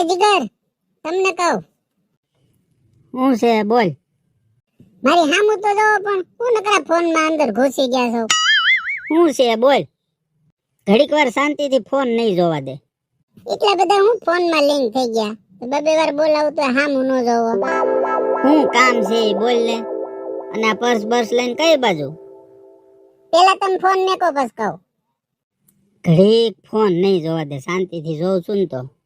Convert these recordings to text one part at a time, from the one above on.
એ જીગર તમને કહું. હું છે બોલ. મારી હામું તો જો પણ હું નકરા ફોનમાં અંદર ઘૂસી ગયા છો. હું છે બોલ. ઘડીક વાર શાંતિથી ફોન નહીં જોવા દે. એટલા બધા હું ફોનમાં લિંક થઈ ગયા. બબે વાર બોલાવું તો હામું ન જોવો. હું કામ છે બોલ ને. અને આ પર્સ બર્સ લઈને કઈ બાજુ? પેલા તમે ફોન મેકો બસ કહો. ઘડીક ફોન નહીં જોવા દે શાંતિથી જોઉં છું ને તો.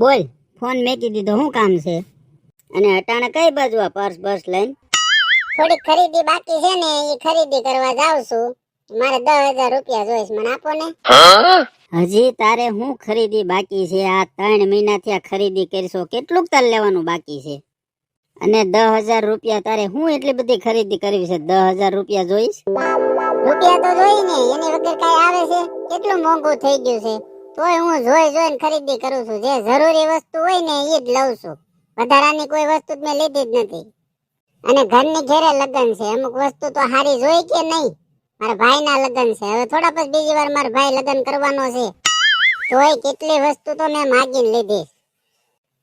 બોલ ફોન મેકી દીધો શું કામ છે? અને અટાણે કઈ બાજુ આ પર્સ બસ લઈને? થોડીક ખરીદી બાકી છે ને એ ખરીદી કરવા જાઉં છું. મારે દસ હજાર રૂપિયા જોઈશ મને આપો ને. હજી તારે હું ખરીદી બાકી છે? આ ત્રણ મહિનાથી આ ખરીદી કરશો કેટલુંક તાર લેવાનું બાકી છે? અને દસ હજાર રૂપિયા તારે હું એટલી બધી ખરીદી કરવી છે? દસ હજાર રૂપિયા જોઈશ? રૂપિયા તો જોઈ ને એની વગર કઈ આવે છે? કેટલું મોંઘું થઈ ગયું છે? તોય હું જોઈ જોઈને ખરીદી કરું છું. જે જરૂરી વસ્તુ હોય ને એ જ લઉં છું. વધારાની કોઈ વસ્તુ મેં લીધી જ નથી. અને ઘરની ઘેરે લગ્ન છે. અમુક વસ્તુ તો હારી જોઈ કે નહીં? મારા ભાઈના લગ્ન છે. હવે થોડા પછી બીજી વાર મારા ભાઈ લગ્ન કરવાનો છે. તોય કેટલી વસ્તુ તો મેં માગીને લીધી.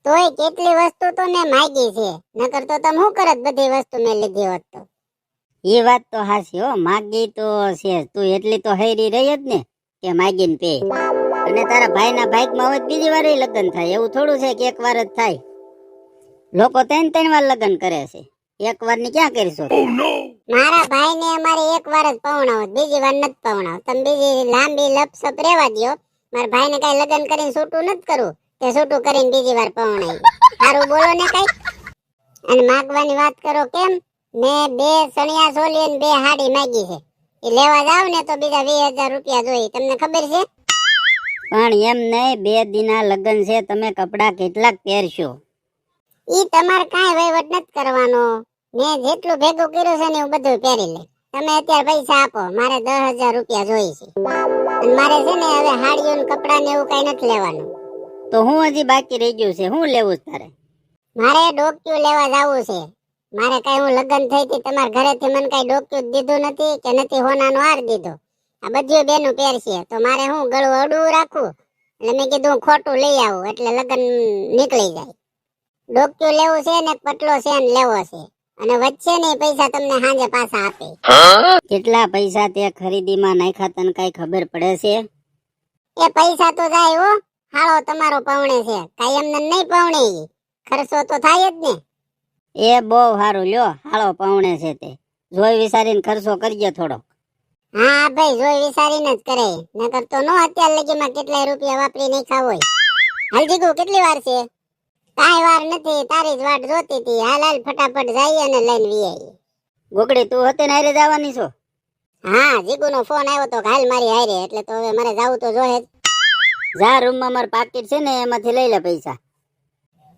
તોય કેટલી વસ્તુ તો મેં માગી છે. નકર તો તમે શું કરત બધી વસ્તુ મેં લીધી હોત તો? એ વાત તો હાસી હો. માગી તો છે. તું એટલી તો હૈરી રહી જ ને કે માગીને પે. અને તારા ભાઈના ભાઈકમાં હોય બીજી વાર લગ્ન થાય. એવું થોડું છે કે એક વાર જ થાય. લોકો ત્રણ ત્રણ વાર લગ્ન કરે છે. એક વારની ક્યાં કરીશું? મારા ભાઈ ને અમારે એક વાર જ પવણાવો બીજી વાર નથી પવણાવો તમે બીજી લાંબી લપસપ રેવા દો મારા ભાઈ ને કઈ લગ્ન કરીને છૂટું નથી કરવું. તે છૂટું કરીને બીજી વાર પવણાઈ સારું બોલો ને કઈ. અને માગવાની વાત કરો કેમ? મેં બે સણિયા સોલી અને બે હાડી માગી છે. એ લેવા જાવ ને તો બીજા વીસ હજાર રૂપિયા જોઈએ. તમને ખબર છે? પણ એમ નહીં બે દિના લગ્ન છે તમે કપડા કેટલાક પહેરશો? ઈ તમારે કાંઈ વહીવટ નથી કરવાનો. મેં જેટલું ભેગું કર્યું છે ને હું બધું પહેરી લે. તમે અત્યારે પૈસા આપો મારે દસ હજાર રૂપિયા જોઈએ છે. અને મારે છે ને હવે હાડીઓ ને કપડા ને એવું કઈ નથી લેવાનું. તો હું હજી બાકી રહી ગયું છે હું લેવું તારે? મારે ડોક્યુ લેવા જવું છે. મારે કઈ હું લગ્ન થઈ હતી તમારા ઘરેથી મને કઈ ડોક્યુ દીધું નથી કે નથી હોનાનો હાર દીધો. આ બધી બેનું પહેરશે તો મારે હું ગળું અડવું રાખવું એટલે મેં કીધું ખોટું લઈ આવું એટલે લગ્ન નીકળી જાય. ડોક્યુ લેવું છે ને પટલો સેન લેવો છે. અને વચ્ચે ને પૈસા તમને સાંજે પાછા આપે. કેટલા પૈસા તે ખરીદીમાં નાખ્યા તને કઈ ખબર પડે છે? એ પૈસા તો જાય હો. હાળો તમારો પવણે છે. કાંઈ એમને નહીં પવણે ખર્ચો તો થાય જ ને. એ બહુ સારું લ્યો. હાળો પાવણે છે તે. જોઈ વિચારીને ખર્ચો કરજો થોડો હા ભાઈ જોઈ વિચારીને જ કરે. નકર તો નો અત્યાર લગીમાં કેટલાય રૂપિયા વાપરી નાખ્યા હોય. હાલ જીગુ કેટલી વાર છે? કાંઈ વાર નથી તારી જ વાટ જોતી હતી. હાલ હાલ ફટાફટ જઈએ અને લઈને વી આવીએ ગોગડી તું હતી ને હારે જવાની છો? હા જીગુ નો ફોન આવ્યો તો હાલ મારી હારે. એટલે તો હવે મારે જવું તો જોહે જ. જા રૂમમાં મારું પાકીટ છે ને એમાંથી લઈ લે પૈસા.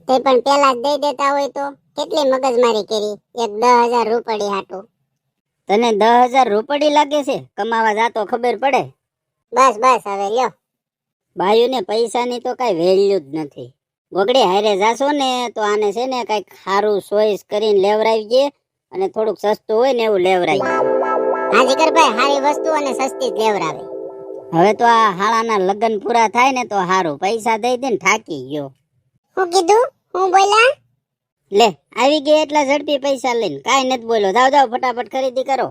તે પણ પેલા જ દઈ દેતા હોય તો. કેટલી મગજમારી કરી? એક દસ હજાર રૂપડી હાટું. તને દસ હજાર રૂપડી લાગે છે? કમાવા જાતો ખબર પડે. બસ બસ હવે લ્યો. બાયુને પૈસાની તો કઈ વેલ્યુ જ નથી. ગોગડી હારે જાશો ને તો આને છે ને કંઈક સારું ચોઈસ કરીને લેવરાવીએ અને થોડુંક સસ્તું હોય ને એવું લેવરાવીએ હા જીગરભાઈ સારી વસ્તુ અને સસ્તી જ લેવરાવે. હવે તો આ હાળાના લગ્ન પૂરા થાય ને તો સારું. પૈસા દઈ દે ને થાકી ગયો. હું કીધું? હું બોલ્યા? લે આવી ગયા એટલા ઝડપી પૈસા લઈને. કાઈ નથી બોલો જાવ જાવ ફટાફટ ખરીદી કરો.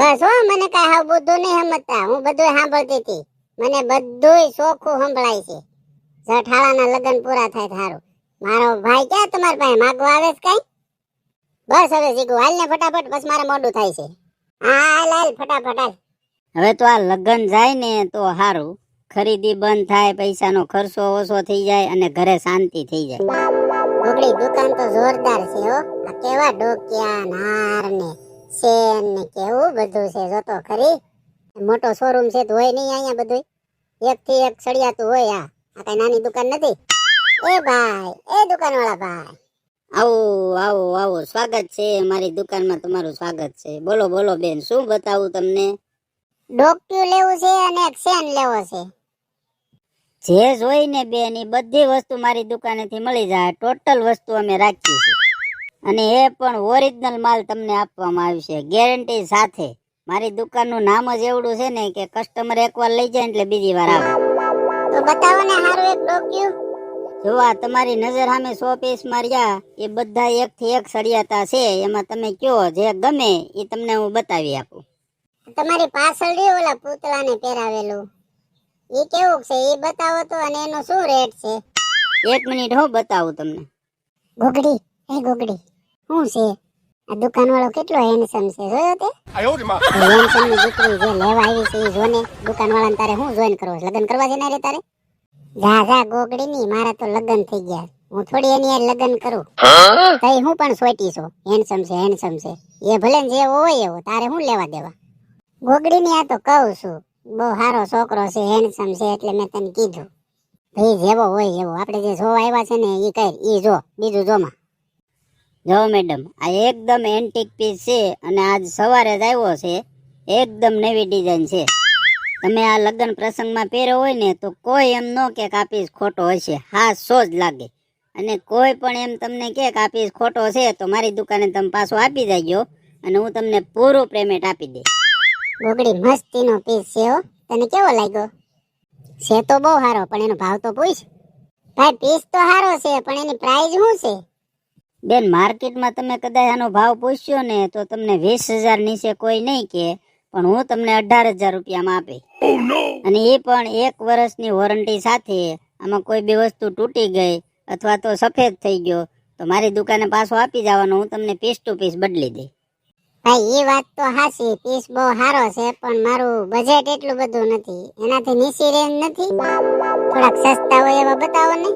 બસ હો મને કઈ હાવ બધું નહીં સમજતા. હું બધું સાંભળતી હતી. મને બધુંય ચોખ્ખું સંભળાય છે. જઠાળાના લગ્ન પૂરા થાય થારું મારો ભાઈ ક્યાં તમારા પાસે? માગવા આવે છે કઈ? બસ હવે શીખું. હાલ ને ફટાફટ બસ મારે મોડું થાય છે. હા હાલ હાલ ફટાફટ હાલ. હવે તો આ લગ્ન જાય ને તો સારું ખરીદી બંધ થાય પૈસાનો ખર્ચો ઓછો થઈ જાય અને ઘરે શાંતિ થઈ જાય. ગોગડી દુકાન તો જોરદાર છે હો. આ કેવા ડોકિયા નાર ને સેન ને કેવું બધું છે. જોતો ખરી. મોટો શોરૂમ છે તો હોય નહીં અહીંયા બધું એક થી એક સળિયાતું હોય આ. આ કઈ નાની દુકાન નથી? એ ભાઈ એ દુકાન વાળા ભાઈ. આવો આવો આવો. સ્વાગત છે મારી દુકાનમાં તમારું સ્વાગત છે. બોલો બોલો બેન શું બતાવું તમને? ડોક્યુ લેવું છે અને એક સેન લેવો છે? જે જોઈ ને બેન એ બધી વસ્તુ મારી દુકાનેથી મળી જાય ટોટલ વસ્તુ અમે રાખીએ છીએ. અને એ પણ ઓરિજિનલ માલ તમને આપવામાં આવશે ગેરંટી સાથે. મારી દુકાનનું નામ જ એવડું છે ને કે કસ્ટમર એકવાર લઈ જાય એટલે બીજી વાર આવે. તો બતાવો ને હારું એક ડોક્યુ. જો આ તમારી નજર સામે સો પીસ માર્યા એ બધા એક થી એક સળિયાતા છે એમાં તમે કયો જે ગમે એ તમને હું બતાવી આપું. તમારી પાછળ ઓલા પૂતળાને પહેરાવેલું. એ કેવું છે? એ બતાવો તો અને એનો શું રેટ છે? એક મિનિટ હો બતાવું તમને. ગોગડી એ ગોગડી શું છે? આ દુકાનવાળો કેટલો હેન્ડસમ છે? જોયો તે? હેન્ડસમની દીકરી જે લેવા આવી છે એ જોને. દુકાનવાળાને તારે શું જોઈન કરવો લગન કરવા છે ના તારે? જા જા ગોગડી ની મારા તો લગ્ન થઈ ગયા. હું થોડી એની યાર લગ્ન કરું. તઈ હું પણ સોટી છું. હેન્ડસમ છે હેન્ડસમ છે. એ ભલે જેવો હોય એવો તારે હું લેવા દેવા? ગોગડી ની આ તો કહું છું. બહુ સારો છોકરો છે હેન્ડસમ છે એટલે મેં તને કીધું. ભાઈ જેવો હોય એવો. આપણે જે જો આવ્યા છે ને એ કઈ એ જો, બીજું જોમાં. જો મેડમ, આ એકદમ એન્ટિક પીસ છે અને આજ સવારે જ આવ્યો છે. એકદમ નવી ડિઝાઇન છે. તમે આ લગ્ન પ્રસંગમાં પહેર્યો હોય ને, તો કોઈ એમ ન કે આ ખોટો હશે. હા, સો જ લાગે. અને કોઈ પણ એમ તમને કે આ ખોટો છે, તો મારી દુકાને તમે પાછો આપી જાય અને હું તમને પૂરું પેમેન્ટ આપી દઈશ. ગોગડી મસ્તીનો પીસ છે હો. તને કેવો લાગ્યો? છે તો બહુ સારો પણ એનો ભાવ તો પૂછ. ભાઈ પીસ તો સારો છે પણ એની પ્રાઇસ શું છે? બેન માર્કેટમાં તમે કદાચ આનો ભાવ પૂછ્યો ને તો તમને વીસ હજાર નીચે કોઈ નહીં કે પણ હું તમને અઢાર હજાર રૂપિયામાં આપી. અને એ પણ એક વર્ષની વોરંટી સાથે આમાં કોઈ બી વસ્તુ તૂટી ગઈ અથવા તો સફેદ થઈ ગયો તો મારી દુકાને પાછો આપી જવાનો હું તમને પીસ ટુ પીસ બદલી દઈ ભાઈ એ વાત તો હાસી પીસ બહુ સારો છે પણ મારું બજેટ એટલું બધું નથી. એનાથી નીચી રેન્જ નથી. થોડાક સસ્તા હોય એવા બતાવો ને.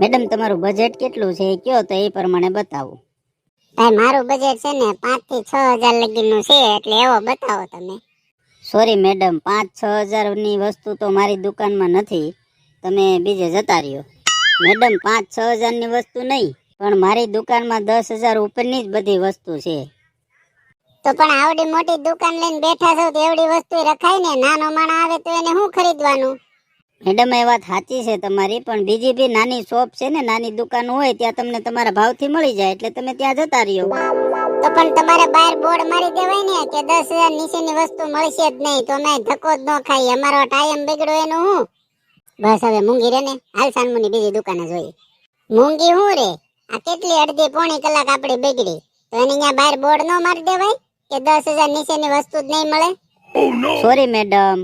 મેડમ તમારું બજેટ કેટલું છે કયો તો એ પ્રમાણે બતાવું. ભાઈ મારું બજેટ છે ને પાંચથી છ હજાર લગીનું છે એટલે એવો બતાવો તમે. સોરી મેડમ પાંચ છ હજારની વસ્તુ તો મારી દુકાનમાં નથી. તમે બીજે જતા રહ્યો. મેડમ પાંચ છ હજારની વસ્તુ નહીં પણ મારી દુકાનમાં દસ હજાર ઉપરની જ બધી વસ્તુ છે. તો પણ આવડી મોટી દુકાન લઈને બેઠા છો તો એવડી વસ્તુ રખાય ને? નાનો માણસ આવે તો એને શું ખરીદવાનું? મેડમ એ વાત સાચી છે તમારી પણ બીજી બી નાની શોપ છે ને નાની દુકાન હોય ત્યાં તમને તમારા ભાવથી મળી જાય એટલે તમે ત્યાં જતા રહ્યો. તો પણ તમારે બહાર બોર્ડ મારી દેવાય ને કે દસ હજાર નીચેની વસ્તુ મળશે જ નહીં તો અમે ધક્કો જ ન ખાઈ. અમારો ટાઈમ બગડ્યો એનું હું? બસ હવે મૂંગી રે ને હાલ સાનમુની બીજી દુકાને જોઈ. મૂંગી હું રે? આ કેટલી અડધી પોણી કલાક આપણી બગડી. તો એને અહીંયા બહાર બોર્ડ ન મારી દેવાય? કે દસ હજાર નીચેની વસ્તુ જ નહીં મળે? સોરી મેડમ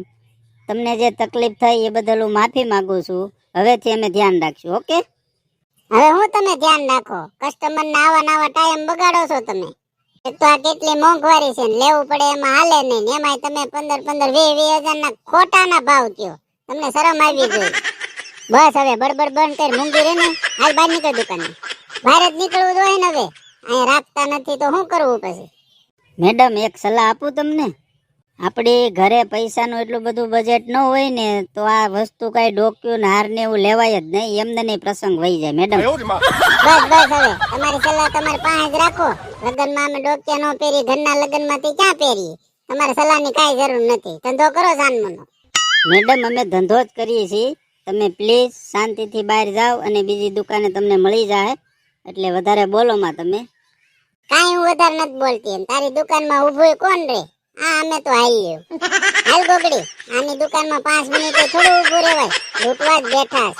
તમને જે તકલીફ થઈ એ બદલ હું માફી માંગુ છું. હવેથી અમે ધ્યાન રાખશું ઓકે? હવે હું તમે ધ્યાન રાખો. કસ્ટમર ના આવા નાવા ટાઈમ બગાડો છો તમે. એક તો આ કેટલી મોંઘવારી છે ને લેવું પડે એમાં હાલે નહીં ને એમાંય તમે પંદર પંદર વીસ વીસ હજાર ના ખોટાના ભાવ કયો તમને શરમ આવી ગઈ. બસ હવે બડબડ બંધ કરી મૂંગી રે ને. હાલ બહાર નીકળ દુકાને. બહાર જ નીકળવું જોઈએ ને હવે. અહીંયા રાખતા નથી તો શું કરવું પછી? મેડમ એક સલાહ આપું તમને? આપણે ઘરે પૈસાનું એટલું બધું બજેટ ન હોય ને તો આ વસ્તુ કાંઈ ડોક્યું હાર ને એવું લેવાય જ નહીં. એમને નહીં પ્રસંગ વહી જાય મેડમ. બસ બસ હવે. તમારી સલાહ તમારી પાસે જ રાખો. લગ્નમાં અમે ડોક્યા ન પહેરી ઘરના લગ્નમાં તે ક્યાં પહેરી તમારે સલાહની કાંઈ જરૂર નથી. ધંધો કરો સાનમનો. મેડમ અમે ધંધો જ કરીએ છીએ. તમે પ્લીઝ શાંતિથી બહાર જાઓ અને બીજી દુકાને તમને મળી જાય. એટલે વધારે બોલોમાં તમે. કાંઈ હું વધારે નથી બોલતી તારી દુકાનમાં ઊભો કોણ રે? આ અમે તો હાલ હાલ ગોગડી, આની દુકાનમાં પાંચ મિનિટ થોડું ઊભું રહેવાય. લૂંટવા જ બેઠા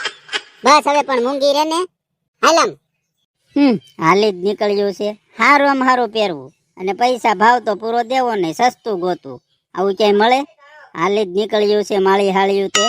બસ હવે પણ મૂંગી રે ને. હાલમ. હમ, હાલી જ નીકળ્યું છે. હારું આમ હારું પહેરવું. અને પૈસા ભાવ તો પૂરો દેવો નહીં સસ્તું ગોતું. આવું ક્યાંય મળે? હાલી જ નીકળ્યું છે, માળી હાળ્યું તે.